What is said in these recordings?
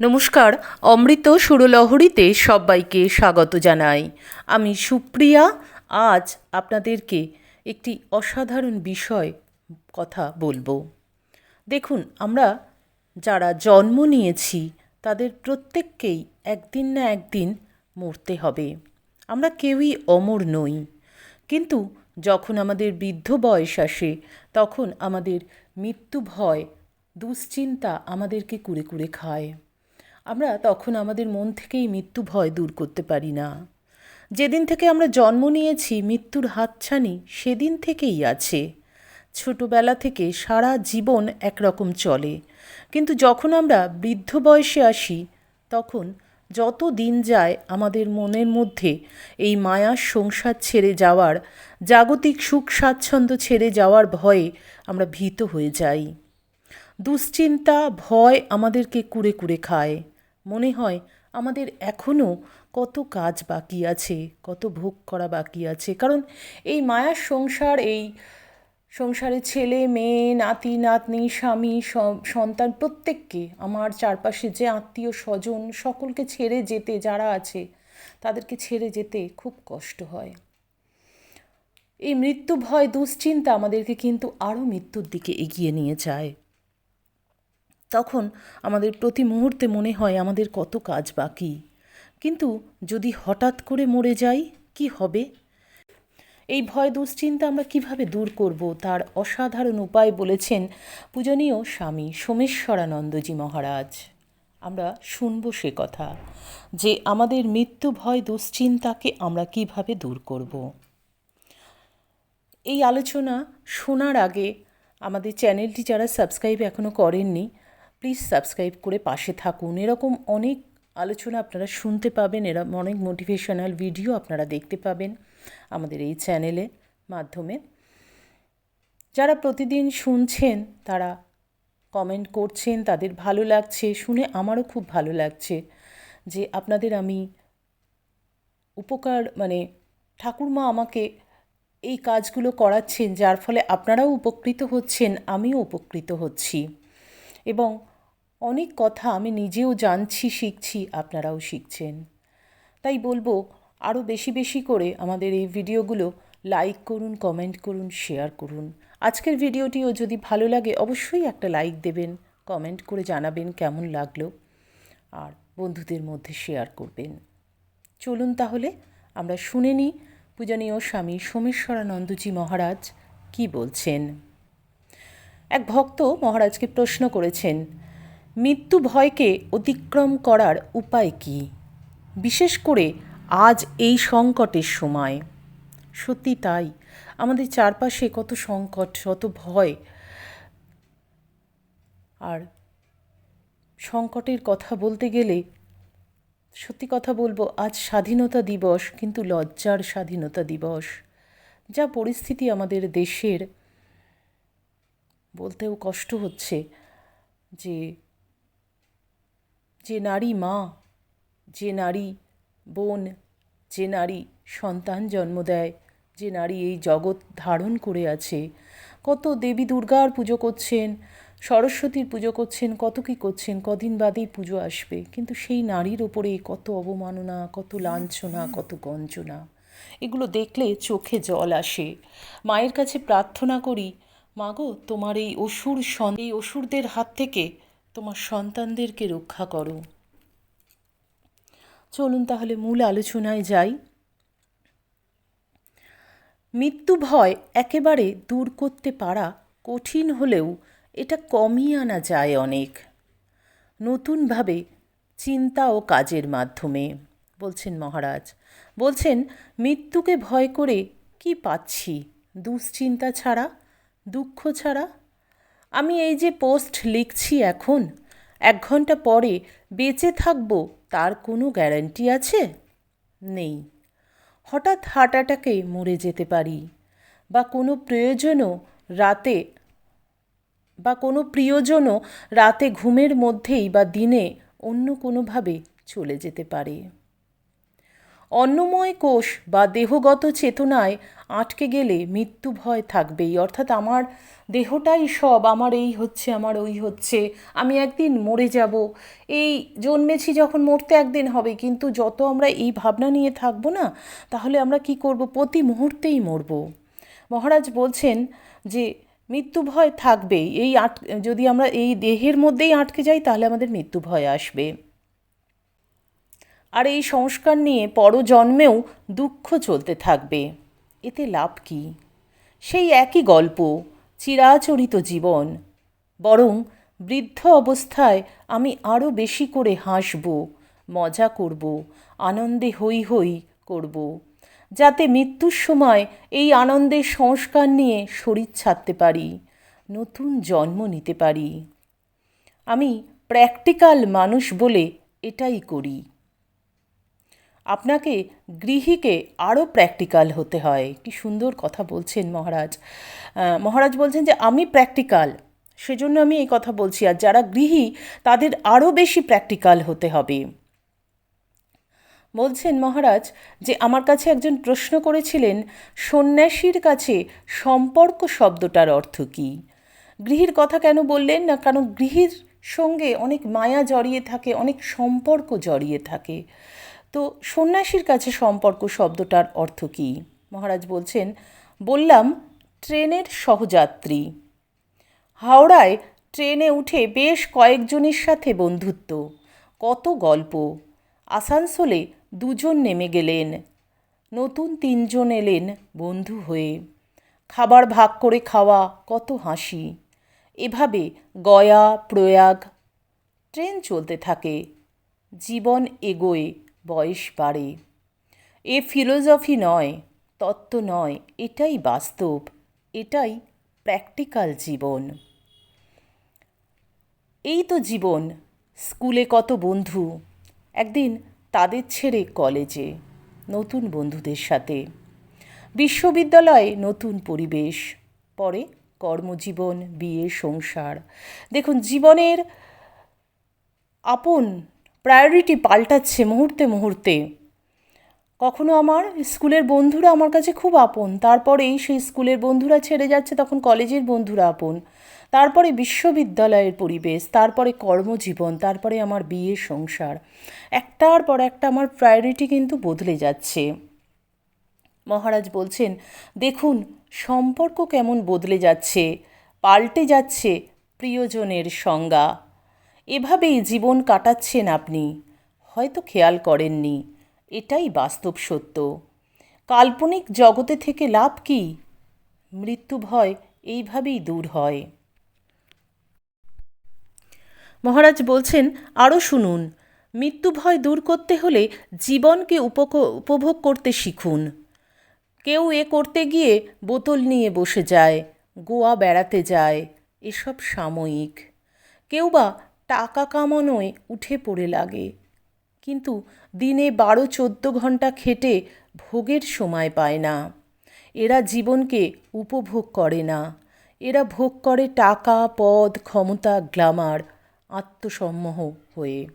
নমস্কার, অমৃত সুরলহরীতে সবাইকে স্বাগত জানাই। আমি সুপ্রিয়া, আজ আপনাদেরকে একটি অসাধারণ বিষয় কথা বলব। দেখুন, আমরা যারা জন্ম নিয়েছি, তাদের প্রত্যেককেই একদিন না একদিন মরতে হবে। আমরা কেউই অমর নই। কিন্তু যখন আমাদের বৃদ্ধ বয়স আসে, তখন আমাদের মৃত্যু ভয়, দুশ্চিন্তা আমাদেরকে কুড়ে কুড়ে খায়। আমরা তখন আমাদের মন থেকেই মৃত্যু ভয় দূর করতে পারি না। যেদিন থেকে আমরা জন্ম নিয়েছি, মৃত্যুর হাতছানি সেদিন থেকেই আছে। ছোটোবেলা থেকে সারা জীবন একরকম চলে। কিন্তু যখন আমরা বৃদ্ধ বয়সে আসি, তখন যত দিন যায় আমাদের মনের মধ্যে এই মায়ার সংসার ছেড়ে যাওয়ার, জাগতিক সুখ স্বাচ্ছন্দ্য ছেড়ে যাওয়ার ভয়ে আমরা ভীত হয়ে যাই। দুশ্চিন্তা, ভয় আমাদেরকে কুড়ে কুড়ে খায়। মনে হয় আমাদের এখনও কত কাজ বাকি আছে, কত ভোগ করা বাকি আছে। কারণ এই মায়ার সংসার, এই সংসারে ছেলে, মেয়ে, নাতি, নাতনি, স্বামী সন্তান প্রত্যেককে, আমার চারপাশে যে আত্মীয় স্বজন, সকলকে ছেড়ে যেতে যারা আছে, তাদেরকে ছেড়ে যেতে খুব কষ্ট হয়। এই মৃত্যু ভয়, দুশ্চিন্তা আমাদেরকে কিন্তু আরও মৃত্যুর দিকে এগিয়ে নিয়ে যায়। তখন আমাদের প্রতি মুহূর্তে মনে হয় আমাদের কত কাজ বাকি। কিন্তু যদি হঠাৎ করে মরে যাই, কি হবে? এই ভয় দুশ্চিন্তা আমরা কীভাবে দূর করব তার অসাধারণ উপায় বলেছেন পূজনীয় স্বামী সোমেশ্বরানন্দজি মহারাজ। আমরা শুনব সে কথা, যে আমাদের মৃত্যু ভয় দুশ্চিন্তাকে আমরা কীভাবে দূর করব। এই আলোচনা শোনার আগে আমাদের চ্যানেলটি যারা সাবস্ক্রাইব এখনও করেননি, প্লিজ সাবস্ক্রাইব করে পাশে থাকুন। এরকম অনেক আলোচনা আপনারা শুনতে পাবেন এরকম অনেক মোটিভেশনাল ভিডিও আপনারা দেখতে পাবেন। আমাদের এই চ্যানেলের মাধ্যমে। যারা প্রতিদিন শুনছেন, তারা কমেন্ট করছেন, তাদের ভালো লাগছে, শুনে আমারও খুব ভালো লাগছে যে আপনাদের আমি উপকার মানে ঠাকুরমা আমাকে এই কাজগুলো করাচ্ছেন, যার ফলে আপনারাও উপকৃত হচ্ছেন, আমিও উপকৃত হচ্ছি। এবং অনেক কথা আমি নিজেও জানছি, শিখছি, আপনারাও শিখছেন। তাই বলব আরও বেশি বেশি করে আমাদের এই ভিডিওগুলো লাইক করুন কমেন্ট করুন শেয়ার করুন। আজকের ভিডিওটিও যদি ভালো লাগে, অবশ্যই একটা লাইক দেবেন কমেন্ট করে জানাবেন কেমন লাগল, আর বন্ধুদের মধ্যে শেয়ার করবেন। চলুন তাহলে, আমরা শুনে নিই পূজনীয় স্বামী সোমেশ্বরানন্দজি মহারাজ কি বলছেন। এক ভক্ত মহারাজকে প্রশ্ন করেছেন, মৃত্যু ভয়কে অতিক্রম করার উপায় কি? বিশেষ করে আজ এই সংকটের সময়। সত্যি তাই। আমাদের চারপাশে কত সংকট, কত ভয়। আর সংকটের কথা বলতে গেলে, সত্যি কথা বলব, আজ স্বাধীনতা দিবস, কিন্তু লজ্জার স্বাধীনতা দিবস। যা পরিস্থিতি আমাদের দেশের বলতেও কষ্ট হচ্ছে যে যে নারী মা, যে নারী বোন যে নারী সন্তান জন্ম দেয়, যে নারী এই জগৎ ধারণ করে আছে। কত দেবী দুর্গার পুজো করছেন, সরস্বতীর পুজো করছেন, কত কী করছেন, কদিন বাদেই পুজো আসবে। কিন্তু সেই নারীর ওপরে কত অবমাননা, কত লাঞ্ছনা, কত গঞ্জনা। এগুলো দেখলে চোখে জল আসে। মায়ের কাছে প্রার্থনা করি মাগো তোমার এই অসুর এই অসুরদের হাত থেকে তোমার সন্তানদেরকে রক্ষা করো। চলুন তাহলে মূল আলোচনায় যাই। মৃত্যু ভয় একেবারে দূর করতে পারা কঠিন হলেও এটা কমিয়ে আনা যায় অনেক। নতুনভাবে চিন্তা ও কাজের মাধ্যমে, বলছেন মহারাজ। বলছেন, মৃত্যুকে ভয় করে কি পাচ্ছি? দুশ্চিন্তা ছাড়া? দুঃখ ছাড়া? আমি এই যে পোস্ট লিখছি এখন, এক ঘণ্টা পরে বেঁচে থাকব তার কোনো গ্যারান্টি আছে? নেই। হঠাৎ হার্ট অ্যাটাকে মরে যেতে পারি বা কোনো প্রয়োজনও রাতে বা কোনো প্রিয়জনও রাতে ঘুমের মধ্যেই বা দিনে অন্য কোনোভাবে চলে যেতে পারে। অন্নময় কোষ বা দেহগত চেতনায় আটকে গেলে মৃত্যু ভয় থাকবেই। অর্থাৎ আমার দেহটাই সব, আমার এই হচ্ছে, আমার ওই হচ্ছে, আমি একদিন মরে যাব। এই জন্মেছি যখন, মরতে একদিন হবে, কিন্তু যত আমরা এই ভাবনা নিয়ে থাকব না, তাহলে আমরা কি করব? প্রতি মুহূর্তেই মরব। মহারাজ বলছেন যে, মৃত্যু ভয় থাকবেই। এই আট, যদি আমরা এই দেহের মধ্যেই আটকে যাই, তাহলে আমাদের মৃত্যু ভয় আসবে। আর এই সংস্কার নিয়ে পরজন্মেও দুঃখ চলতে থাকবে। এতে লাভ কি? সেই একই গল্প, চিরাচরিত জীবন। বরং বৃদ্ধ অবস্থায় আমি আরও বেশি করে হাসব, মজা করব, আনন্দে হই হই করব, যাতে মৃত্যুর সময় এই আনন্দের সংস্কার নিয়ে শরীর ছাড়তে পারি, নতুন জন্ম নিতে পারি। আমি প্র্যাকটিক্যাল মানুষ বলে এটাই করি। আপনাকে গৃহীকে আরও প্র্যাকটিক্যাল হতে হয়। কি সুন্দর কথা বলছেন মহারাজ। মহারাজ বলছেন যে, আমি প্র্যাকটিক্যাল সেজন্য আমি এই কথা বলছি। আর যারা গৃহী, তাদের আরও বেশি প্র্যাকটিক্যাল হতে হবে। বলছেন মহারাজ যে, আমার কাছে একজন প্রশ্ন করেছিলেন, সন্ন্যাসীর কাছে সম্পর্ক শব্দটার অর্থ কী? গৃহীর কথা কেন বললেন না? কারণ গৃহীর সঙ্গে অনেক মায়া জড়িয়ে থাকে, অনেক সম্পর্ক জড়িয়ে থাকে। তো সন্ন্যাসীর কাছে সম্পর্ক শব্দটার অর্থ কী? মহারাজ বলছেন, বললাম, ট্রেনের সহযাত্রী। হাওড়ায় ট্রেনে উঠে বেশ কয়েকজনের সাথে বন্ধুত্ব। কত গল্প। আসানসোলে দুজন নেমে গেলেন। নতুন তিনজন এলেন বন্ধু হয়ে। খাবার ভাগ করে খাওয়া, কত হাসি। এভাবে গয়া, প্রয়াগ, ট্রেন চলতে থাকে। জীবন এগোয়। বয়স বাড়ে। এ ফিলোজফি নয়, তত্ত্ব নয়, এটাই বাস্তব, এটাই প্র্যাকটিক্যাল জীবন। এই তো জীবন, স্কুলে কত বন্ধু, একদিন তাদের ছেড়ে কলেজে, নতুন বন্ধুদের সাথে। বিশ্ববিদ্যালয়ে নতুন পরিবেশ, পরে কর্মজীবন, বিয়ে, সংসার। দেখুন, জীবনের আপন প্রায়োরিটি পাল্টাচ্ছে মুহূর্তে মুহূর্তে। কখনো আমার স্কুলের বন্ধুরা আমার কাছে খুব আপন, তারপরেই সেই স্কুলের বন্ধুরা ছেড়ে যাচ্ছে, তখন কলেজের বন্ধুরা আপন। তারপরে বিশ্ববিদ্যালয়ের পরিবেশ, তারপরে কর্মজীবন, তারপরে আমার বিয়ে সংসার। একটার পর একটা আমার প্রায়োরিটি কিন্তু বদলে যাচ্ছে। মহারাজ বলছেন, দেখুন, সম্পর্ক কেমন বদলে যাচ্ছে, পাল্টে যাচ্ছে প্রিয়জনের সংজ্ঞা। এভাবেই জীবন কাটাচ্ছেন আপনি। হয়তো খেয়াল করেননি, এটাই বাস্তব সত্য। কাল্পনিক জগতে থেকে লাভ কি? মৃত্যু ভয় এইভাবেই দূর হয়। মহারাজ বলছেন, আরও শুনুন, মৃত্যু ভয় দূর করতে হলে জীবনকে উপভোগ করতে শিখুন। কেউ এ করতে গিয়ে বোতল নিয়ে বসে যায়, গোয়া বেড়াতে যায়, এসব সাময়িক। কেউ বা টাকা কামানোয় উঠে পড়ে লাগে। কিন্তু দিনে বারো চোদ্দ ঘণ্টা খেটে ভোগের সময় পায় না। এরা জীবনকে উপভোগ করে না। এরা ভোগ করে টাকা, পদ, ক্ষমতা, গ্লামার, আত্মসম্মোহ হয়ে।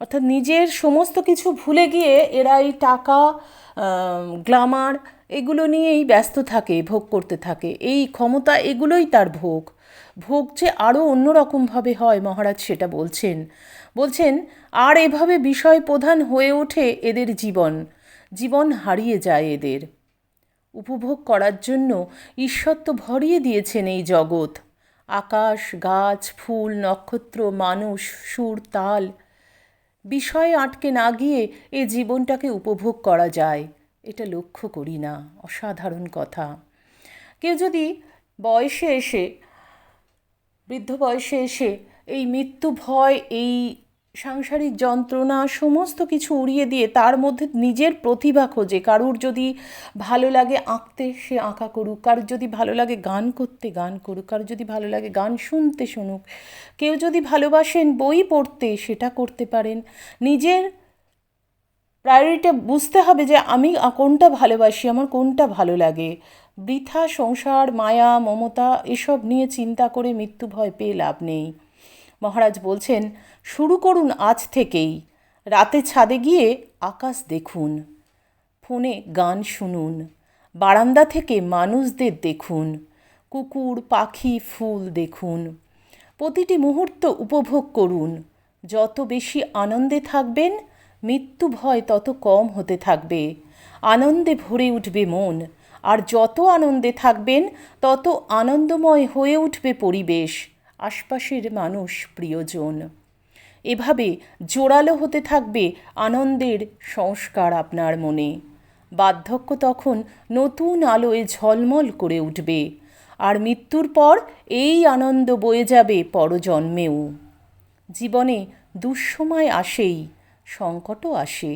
অর্থাৎ নিজের সমস্ত কিছু ভুলে গিয়ে এরা এই টাকা গ্লামার, এগুলো নিয়েই ব্যস্ত থাকে, ভোগ করতে থাকে। এই ক্ষমতা, এগুলোই তার ভোগ। ভোগ যে আরও অন্যরকমভাবে হয়, মহারাজ সেটা বলছেন। বলছেন, আর এভাবে বিষয় প্রধান হয়ে ওঠে এদের জীবন জীবন হারিয়ে যায় এদের। উপভোগ করার জন্য ঈশ্বর তো ভরিয়ে দিয়েছেন এই জগৎ। আকাশ, গাছ, ফুল, নক্ষত্র, মানুষ, সুর, তাল, বিষয়ে আটকে না গিয়ে এ জীবনটাকে উপভোগ করা যায়। এটা লক্ষ্য করি না, অসাধারণ কথা। কেউ যদি বয়সে এসে বৃদ্ধ বয়সে এসে এই মৃত্যু ভয়, এই সাংসারিক যন্ত্রণা সমস্ত কিছু উড়িয়ে দিয়ে তার মধ্যে নিজের প্রতিভা খোঁজে। কারুর যদি ভালো লাগে আঁকতে সে আঁকা করুক, কারুর যদি ভালো লাগে গান করতে গান করুক, কারুর যদি ভালো লাগে গান শুনতে শুনুক, কেউ যদি ভালোবাসেন বই পড়তে সেটা করতে পারেন। নিজের প্রায়োরিটি বুঝতে হবে যে আমি কোনটা ভালোবাসি, আমার কোনটা ভালো লাগে। বৃথা সংসার, মায়া, মমতা এসব নিয়ে চিন্তা করে মৃত্যু ভয় পেয়ে লাভ নেই। মহারাজ বলছেন, শুরু করুন আজ থেকেই। রাতে ছাদে গিয়ে আকাশ দেখুন, ফোনে গান শুনুন, বারান্দা থেকে মানুষদের দেখুন, কুকুর, পাখি, ফুল দেখুন, প্রতিটি মুহূর্ত উপভোগ করুন। যত বেশি আনন্দে থাকবেন মৃত্যু ভয় তত কম হতে থাকবে। আনন্দে ভরে উঠবে মন, আর যত আনন্দে থাকবেন, তত আনন্দময় হয়ে উঠবে পরিবেশ, আশপাশের মানুষ, প্রিয়জন। এভাবে জোরালো হতে থাকবে আনন্দের সংস্কার আপনার মনে। বার্ধক্য তখন নতুন আলোয় ঝলমল করে উঠবে, আর মৃত্যুর পর এই আনন্দ বয়ে যাবে পরজন্মেও। জীবনে দুঃসময় আসেই সংকটও আসে।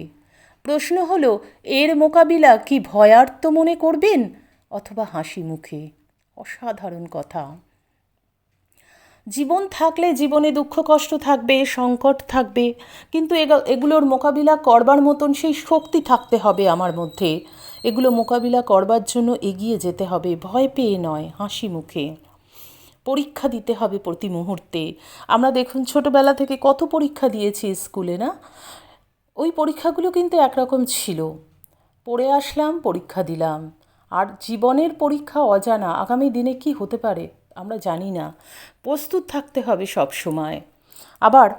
প্রশ্ন হলো, এর মোকাবিলা কি ভয়ার্ত মনে করবেন অথবা হাসি মুখে? অসাধারণ কথা। জীবন থাকলে জীবনে দুঃখ, কষ্ট থাকবে, সংকট থাকবে, কিন্তু এগুলোর মোকাবিলা করবার মতন সেই শক্তি থাকতে হবে আমার মধ্যে। এগুলো মোকাবিলা করবার জন্য এগিয়ে যেতে হবে, ভয় পেয়ে নয়, হাসি মুখে। পরীক্ষা দিতে হবে প্রতি মুহূর্তে। আমরা দেখুন, ছোটবেলা থেকে কত পরীক্ষা দিয়েছি স্কুলে, না? ওই পরীক্ষাগুলো কিন্তু একরকম ছিল। পড়ে আসলাম, পরীক্ষা দিলাম। আর জীবনের পরীক্ষা অজানা, আগামী দিনে কি হতে পারে আমরা জানি না। প্রস্তুত থাকতে হবে সব সময়। আবার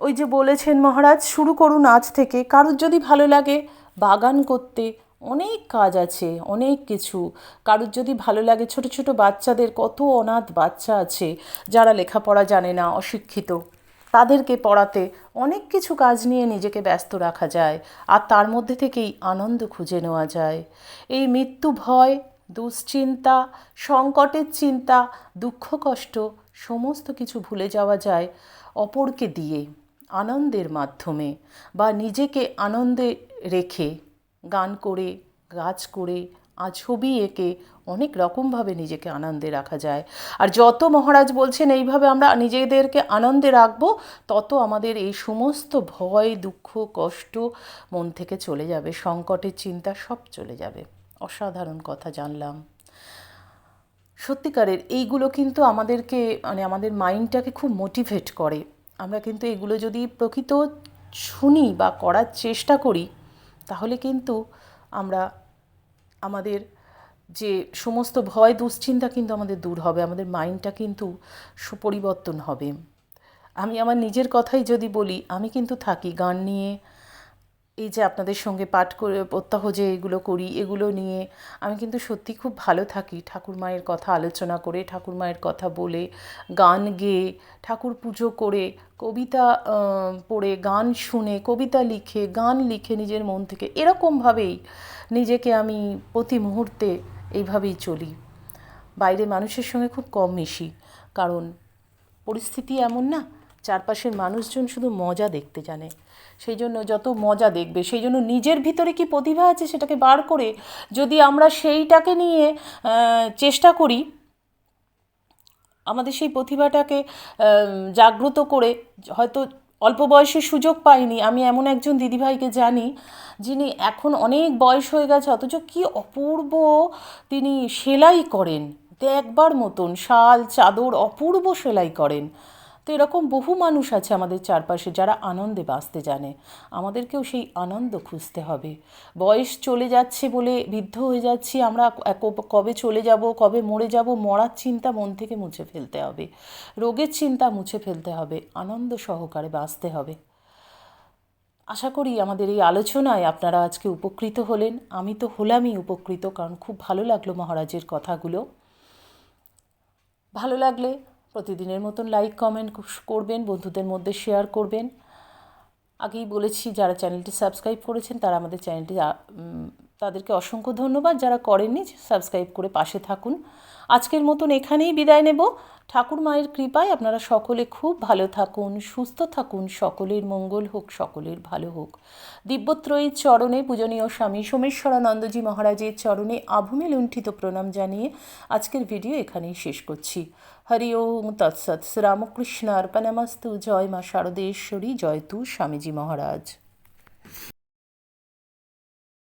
ওই যে বলেছেন মহারাজ, শুরু করুন আজ থেকে। কারোর যদি ভালো লাগে, বাগান করতে অনেক কাজ আছে, অনেক কিছু। কারোর যদি ভালো লাগে, ছোট ছোট বাচ্চাদের কত অনাথ বাচ্চা আছে যারা লেখাপড়া জানে না, অশিক্ষিত। তাদেরকে পড়াতে অনেক কিছু কাজ নিয়ে নিজেকে ব্যস্ত রাখা যায় আর তার মধ্যে থেকেই আনন্দ খুঁজে নেওয়া যায়। এই মৃত্যু ভয়, দুশ্চিন্তা, সংকটের চিন্তা, দুঃখ, কষ্ট সমস্ত কিছু ভুলে যাওয়া যায় অপরকে দিয়ে, আনন্দের মাধ্যমে বা নিজেকে আনন্দে রেখে গান করে, গাছ করে আর ছবি এঁকে অনেক রকমভাবে নিজেকে আনন্দে রাখা যায়। আর যত মহারাজ বলছেন, এইভাবে আমরা নিজেদেরকে আনন্দে রাখব, তত আমাদের এই সমস্ত ভয়, দুঃখ, কষ্ট মন থেকে চলে যাবে, সংকটের চিন্তা সব চলে যাবে। অসাধারণ কথা জানলাম। সত্যিকারের এইগুলো কিন্তু আমাদেরকে মানে আমাদের মাইন্ডটাকে খুব মোটিভেট করে। আমরা কিন্তু এগুলো যদি প্রকৃত শুনি বা করার চেষ্টা করি, তাহলে কিন্তু আমরা আমাদের যে সমস্ত ভয়, দুশ্চিন্তা কিন্তু আমাদের দূর হবে, আমাদের মাইন্ডটা কিন্তু সুপরিবর্তন হবে। আমি আমার নিজের কথাই যদি বলি, আমি কিন্তু থাকি গান নিয়ে, এই যে আপনাদের সঙ্গে পাঠ করে, প্রত্যাহ যে এগুলো করি, এগুলো নিয়ে, আমি কিন্তু সত্যি খুব ভালো থাকি। ঠাকুর মায়ের কথা আলোচনা করে, ঠাকুর মায়ের কথা বলে, গান গেয়ে, ঠাকুর পুজো করে, কবিতা পড়ে, গান শুনে, কবিতা লিখে, গান লিখে নিজের মন থেকে এরকমভাবেই নিজেকে আমি প্রতি মুহূর্তে এইভাবেই চলি। বাইরে মানুষের সঙ্গে খুব কম মিশি, কারণ পরিস্থিতি এমন না, চারপাশের মানুষজন শুধু মজা দেখতে জানে। সেই জন্য যত মজা দেখবে, সেই জন্য নিজের ভিতরে কি প্রতিভা আছে সেটাকে বার করে যদি আমরা সেইটাকে নিয়ে চেষ্টা করি, আমাদের সেই প্রতিভাটাকে জাগ্রত করে, হয়তো অল্প বয়সে সুযোগ পাইনি। আমি এমন একজন দিদিভাইকে জানি যিনি এখন অনেক বয়স হয়ে গেছে, অথচ কি অপূর্ব তিনি সেলাই করেন। দেখবার মতন শাল, চাদর অপূর্ব সেলাই করেন। তো এরকম বহু মানুষ আছে আমাদের চারপাশে যারা আনন্দে বাঁচতে জানে। আমাদেরকেও সেই আনন্দ খুঁজতে হবে। বয়স চলে যাচ্ছে বলে বৃদ্ধ হয়ে যাচ্ছি আমরা কবে চলে যাব, কবে মরে যাব, মরার চিন্তা মন থেকে মুছে ফেলতে হবে। রোগের চিন্তা মুছে ফেলতে হবে, আনন্দ সহকারে বাঁচতে হবে। আশা করি আমাদের এই আলোচনায় আপনারা আজকে উপকৃত হলেন। আমি তো হলামই উপকৃত, কারণ খুব ভালো লাগল মহারাজের কথাগুলো। ভালো লাগলে প্রতিদিনের মতন লাইক কমেন্ট করবেন, বন্ধুদের মধ্যে শেয়ার করবেন। আগেই বলেছি, যারা চ্যানেলটি সাবস্ক্রাইব করেছেন, তারা আমাদের চ্যানেলটি তাদেরকে অসংখ্য ধন্যবাদ যারা করেননি সাবস্ক্রাইব করে পাশে থাকুন। আজকের মতন এখানেই বিদায় নেব। ঠাকুর মায়ের কৃপায় আপনারা সকলে খুব ভালো থাকুন, সুস্থ থাকুন, সকলের মঙ্গল হোক, সকলের ভালো হোক। দিব্যত্রয়ীর চরণে পূজনীয় স্বামী সোমেশ্বরানন্দজি মহারাজের চরণে আভূমে লুণ্ঠিত প্রণাম জানিয়ে আজকের ভিডিও এখানেই শেষ করছি। হরি ওম তৎসৎ শ্রীরামকৃষ্ণ, অর্পণমস্তু, জয় মা শারদেশ্বরী জয় তু স্বামীজি মহারাজ।